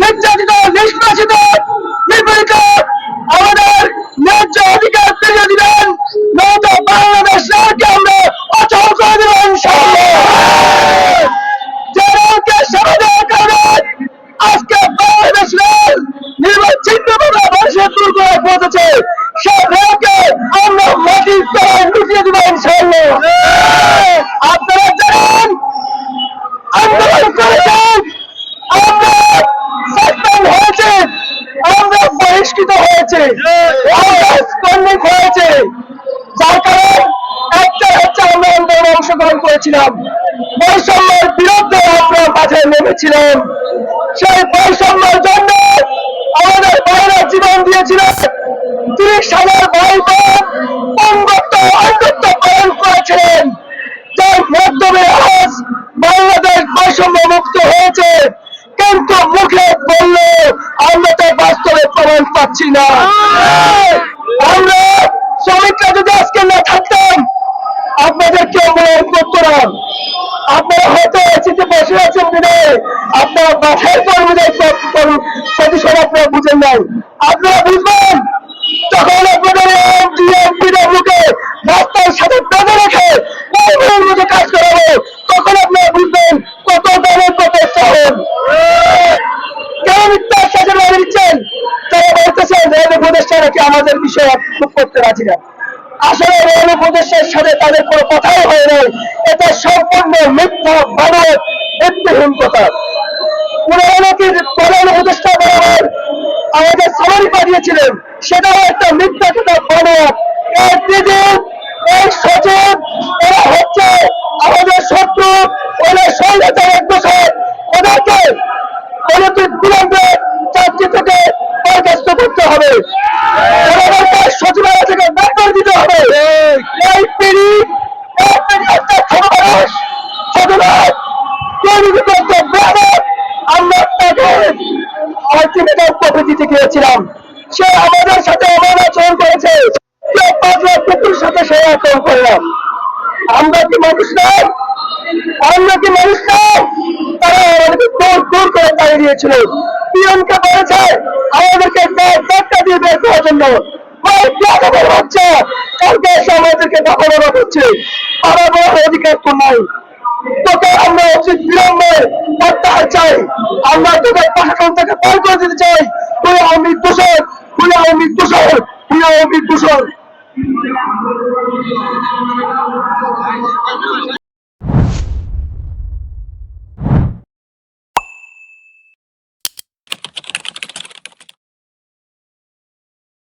নির্যাতিত, নিষ্কাশিত, নিপীড়িত আমাদের ন্যায্য অধিকার ফিরিয়ে দিবেন। নয়তো বাংলাদেশ রাজ্যে আমরা অচল করে দেবেন ইনশাআল্লাহ। যাদেরকে সমাধান করবেন আজকে বাংলাদেশ রেল নির্বাচিত মানুষের দূর করে পৌঁছেছে। সব রেলকে আমরা মাটির তলায় লুটিয়ে দেবো ইনশাআল্লাহ আপনারা জানেন আন্দোলন করেছেন আমরা সাসপেন্ড হয়েছে আমরা বহিষ্কৃত স্পন্দিক হয়েছে। যার কারণ একটা হচ্ছে আমরা আন্দোলনে অংশগ্রহণ করেছিলাম। বৈষম্যের বিরুদ্ধে সেই বৈষম্যের জন্য আমাদের বাইরে জীবন দিয়েছিল তিরিশ হাজার ভাই পালন করেছিলেন। যার মাধ্যমে আজ বাংলাদেশ বৈষম্য মুক্ত হয়েছে। কিন্তু মুখে বললে আমরা তো বাস্তবে প্রমাণ পাচ্ছি না। আমরা শ্রমিকরা যদি আজকে না থাকতাম আপনাদেরকে অনুরোধ করতাম আপনারা হয়তো এসিতে বসে আছেন আপনারা বাসায় কর্মীদের প্রতিশোধ আপনারা বুঝেন নাই। আপনারা বুঝবেন বিষয়ে না। আসলে রেল সাথে তাদের কোনো কথাই হয় নাই। এটা সম্পূর্ণ মিথ্যা বানর ভিত্তিহীন কথা। আমাদের শত্রু ওদের সৈন্যতার এক বছর ওদেরকে অনতির বিলম্বে চাকরি থেকে বরখাস্ত করতে হবে ওনাদেরকে সচিবালয় থেকে বেতন দিতে হবে এই পিড়ি এই পিড়ি আমরা গিয়েছিলাম সে আমাদের সাথে এমন আচরণ করেছে। কুকুর সাথে সে আচরণ করলাম আমরা কি মানুষ নয়? আমরা কি মানুষ নয়? তারা আমাদেরকে দূর দূর করে তাড়িয়ে দিয়েছিল। পিয়নকে বলেছে, আমাদেরকে ডাক্তার দিয়ে বের করার জন্য। বাচ্চা? আমাদেরকে হচ্ছে তারা বড় অধিকার তো নাই। তোকে আমরা উচিত বিলম্বে প্রত্যাহার চাই। আমরা তোকে প্রশাসন থেকে পার করে দিতে চাই। তুই আমি দূষণ তুই আমি দূষণ তুই আমি দূষণ